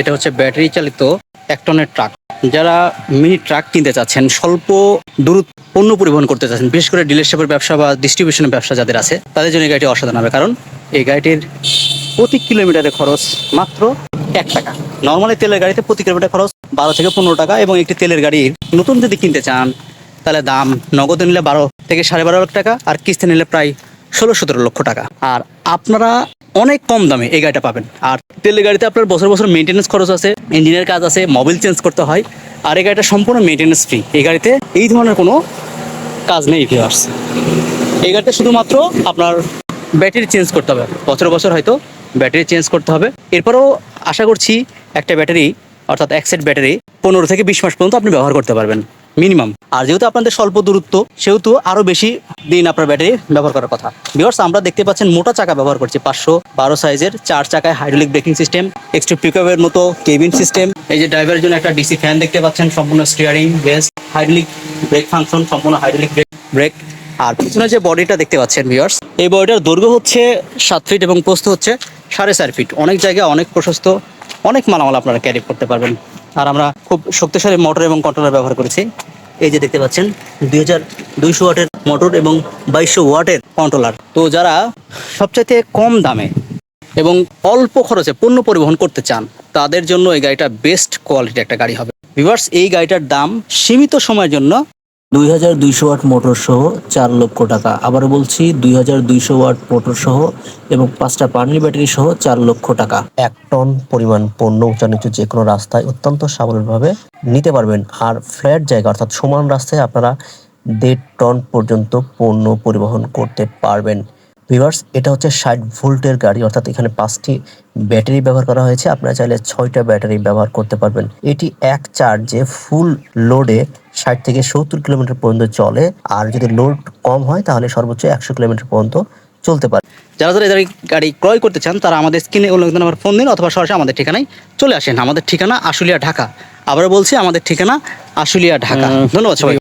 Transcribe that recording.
এটা হচ্ছে ব্যাটারি চালিত এক টনের ট্রাক যারা মিনি ট্রাক কিনতে চাচ্ছেন, স্বল্প দূরত্ব পণ্য পরিবহন করতে চাচ্ছেন, বিশেষ করে ডিলারশিপের ব্যবসা বা ডিস্ট্রিবিউশনের ব্যবসা যাদের আছে, তাদের জন্য গাড়িটি অসাধারণ হবে। কারণ এই গাড়িটির প্রতি কিলোমিটারে খরচ মাত্র এক টাকা। নর্মালি তেলের গাড়িতে প্রতি কিলোমিটার খরচ বারো থেকে পনেরো টাকা এবং একটি তেলের গাড়ির নতুন যদি কিনতে চান, তাহলে দাম নগদে নিলে বারো থেকে সাড়ে বারো লাখ টাকা আর কিস্তি নিলে প্রায় ষোলো সতেরো লক্ষ টাকা। আর আপনারা অনেক কম দামে এই গাড়িটা পাবেন। আর তেলের গাড়িতে আপনার বছর বছর মেনটেন্যান্স খরচ আছে ইঞ্জিনের কাজ আছে মোবিল চেঞ্জ করতে হয়, আর এই গাড়িটা সম্পূর্ণ মেনটেন্যান্স ফ্রি এই গাড়িতে এই ধরনের কোনো কাজ নেই ভিউয়ার্স এই গাড়িতে শুধুমাত্র আপনার ব্যাটারি চেঞ্জ করতে হবে। বছর বছর হয়তো ব্যাটারি চেঞ্জ করতে হবে। এরপরেও আশা করছি একটা ব্যাটারি, অর্থাৎ এক সেট ব্যাটারি, পনেরো থেকে বিশ মাস পর্যন্ত আপনি ব্যবহার করতে পারবেন। মিনিমাম। আর যেহেতু আপনাদের স্বল্প দূরত্ব, সেহেতু আরও বেশি দিন আপনার ব্যাটারি ব্যবহার করার কথা। বিকজ আমরা দেখতে পাচ্ছেন মোটা চাকা ব্যবহার করছি, পাঁচশো বারো সাইজের চার চাকায় হাইড্রোলিক ব্রেকিং সিস্টেম এক্সট্রি পিকআপের মতো কেবিন সিস্টেম এই যে ড্রাইভারের জন্য একটা ডিসি ফ্যান দেখতে পাচ্ছেন, সম্পূর্ণ steering base hydraulic brake function সম্পূর্ণ হাইড্রোলিক ব্রেক ব্রেক আর পিছনে যে বডিটা দেখতে পাচ্ছেন ভিউয়ার্স এই বডিটার দৈর্ঘ্য হচ্ছে সাত ফিট এবং প্রস্থ হচ্ছে সাড়ে চার ফিট অনেক জায়গায় অনেক প্রশস্ত, অনেক মালামাল আপনারা ক্যারি করতে পারবেন। আর আমরা খুব শক্তিশালী মোটর এবং কন্ট্রোলার ব্যবহার করেছি। এই যে দেখতে পাচ্ছেন, দুই হাজার দুইশো ওয়াটের মোটর এবং বাইশশো ওয়াটের কন্ট্রোলার। তো যারা সবচাইতে কম দামে এবং অল্প খরচে পণ্য পরিবহন করতে চান, তাদের জন্য এই গাড়িটা বেস্ট কোয়ালিটি একটা গাড়ি হবে। ভিভার্স এই গাড়িটার দাম সীমিত সময়ের জন্য দুই হাজার দুইশো ওয়াট মোটর সহ চার লক্ষ টাকা। আবার বলছি, দুই হাজার দুইশো ওয়াট মোটর সহ এবং পাঁচটা পানির ব্যাটারি সহ চার লক্ষ টাকা। এক টন পরিমাণ পণ্য উঁচা নিচু যে কোনো রাস্তায় অত্যন্ত সাবলীলভাবে নিতে পারবেন। আর ফ্ল্যাট জায়গা, অর্থাৎ সমান রাস্তায় আপনারা দেড় টন পর্যন্ত পণ্য পরিবহন করতে পারবেন। ভিভার্স এটা হচ্ছে ষাট ভোল্টের গাড়ি অর্থাৎ এখানে পাঁচটি ব্যাটারি ব্যবহার করা হয়েছে। আপনারা চাইলে ছয়টা ব্যাটারি ব্যবহার করতে পারবেন। এটি এক চার্জে ফুল লোডে ষাট থেকে সত্তর কিলোমিটার পর্যন্ত চলে। আর যদি লোড কম হয় তাহলে সর্বোচ্চ একশো কিলোমিটার পর্যন্ত চলতে পারে। যারা যারা এই গাড়ি ক্রয় করতে চান তারা আমাদের স্ক্রিনে উল্লেখিত নাম্বার ফোন দিন অথবা সরাসরি আমাদের ঠিকানায় চলে আসেন। আমাদের ঠিকানা আশুলিয়া ঢাকা। আবার বলছি আমাদের ঠিকানা আশুলিয়া ঢাকা। ধন্যবাদ সবাই